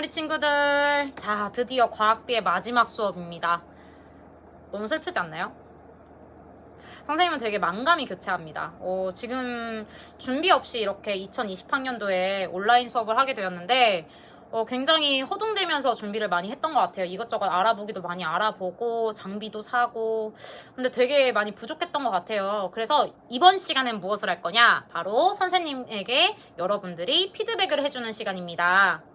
우리 친구들. 자, 드디어 과학비의 마지막 수업입니다. 너무 슬프지 않나요? 선생님은 되게 만감이 교체합니다. 어, 지금 준비 없이 이렇게 2020학년도에 온라인 수업을 하게 되었는데, 어, 굉장히 허둥대면서 준비를 많이 했던 것 같아요. 이것저것 알아보기도 많이 알아보고, 장비도 사고, 근데 되게 많이 부족했던 것 같아요. 그래서 이번 시간엔 무엇을 할 거냐? 바로 선생님에게 여러분들이 피드백을 해주는 시간입니다.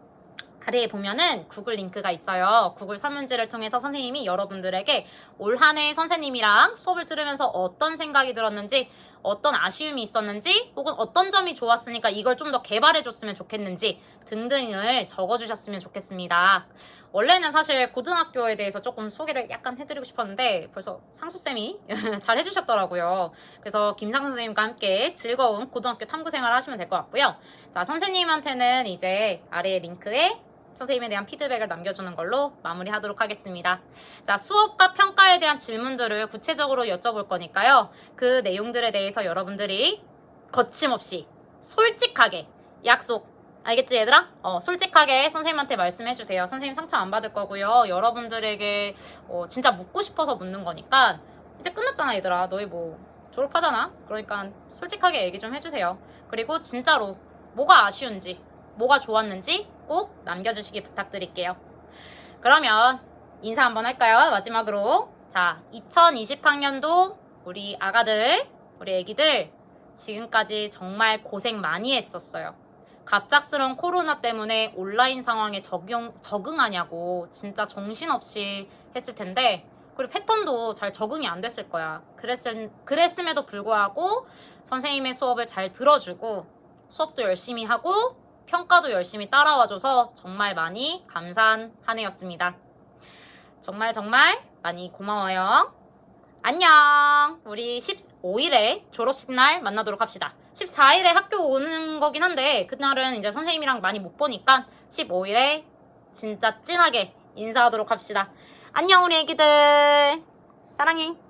아래에 보면은 구글 링크가 있어요. 구글 설문지를 통해서 선생님이 여러분들에게 올 한 해 선생님이랑 수업을 들으면서 어떤 생각이 들었는지, 어떤 아쉬움이 있었는지, 혹은 어떤 점이 좋았으니까 이걸 좀 더 개발해줬으면 좋겠는지 등등을 적어주셨으면 좋겠습니다. 원래는 사실 고등학교에 대해서 조금 소개를 약간 해드리고 싶었는데 벌써 상수쌤이 잘 해주셨더라고요. 그래서 김상수 선생님과 함께 즐거운 고등학교 탐구 생활을 하시면 될 것 같고요. 자, 선생님한테는 이제 아래 링크에 선생님에 대한 피드백을 남겨주는 걸로 마무리하도록 하겠습니다. 자, 수업과 평가에 대한 질문들을 구체적으로 여쭤볼 거니까요. 그 내용들에 대해서 여러분들이 거침없이 솔직하게 약속 알겠지 얘들아? 어, 솔직하게 선생님한테 말씀해주세요. 선생님 상처 안 받을 거고요. 여러분들에게 어, 진짜 묻고 싶어서 묻는 거니까 이제 끝났잖아 얘들아. 너희 뭐 졸업하잖아. 그러니까 솔직하게 얘기 좀 해주세요. 그리고 진짜로 뭐가 아쉬운지 뭐가 좋았는지 꼭 남겨주시기 부탁드릴게요. 그러면 인사 한번 할까요? 마지막으로. 자, 2020학년도 우리 아가들, 우리 애기들 지금까지 정말 고생 많이 했었어요. 갑작스러운 코로나 때문에 온라인 상황에 적용, 적응하냐고 진짜 정신없이 했을 텐데, 그리고 패턴도 잘 적응이 안 됐을 거야. 그랬을, 그랬음에도 불구하고 선생님의 수업을 잘 들어주고, 수업도 열심히 하고, 평가도 열심히 따라와줘서 정말 많이 감사한 한 해였습니다. 정말 정말 많이 고마워요. 안녕! 우리 15일에 졸업식 날 만나도록 합시다. 14일에 학교 오는 거긴 한데, 그날은 이제 선생님이랑 많이 못 보니까 15일에 진짜 찐하게 인사하도록 합시다. 안녕, 우리 애기들! 사랑해. 뿅!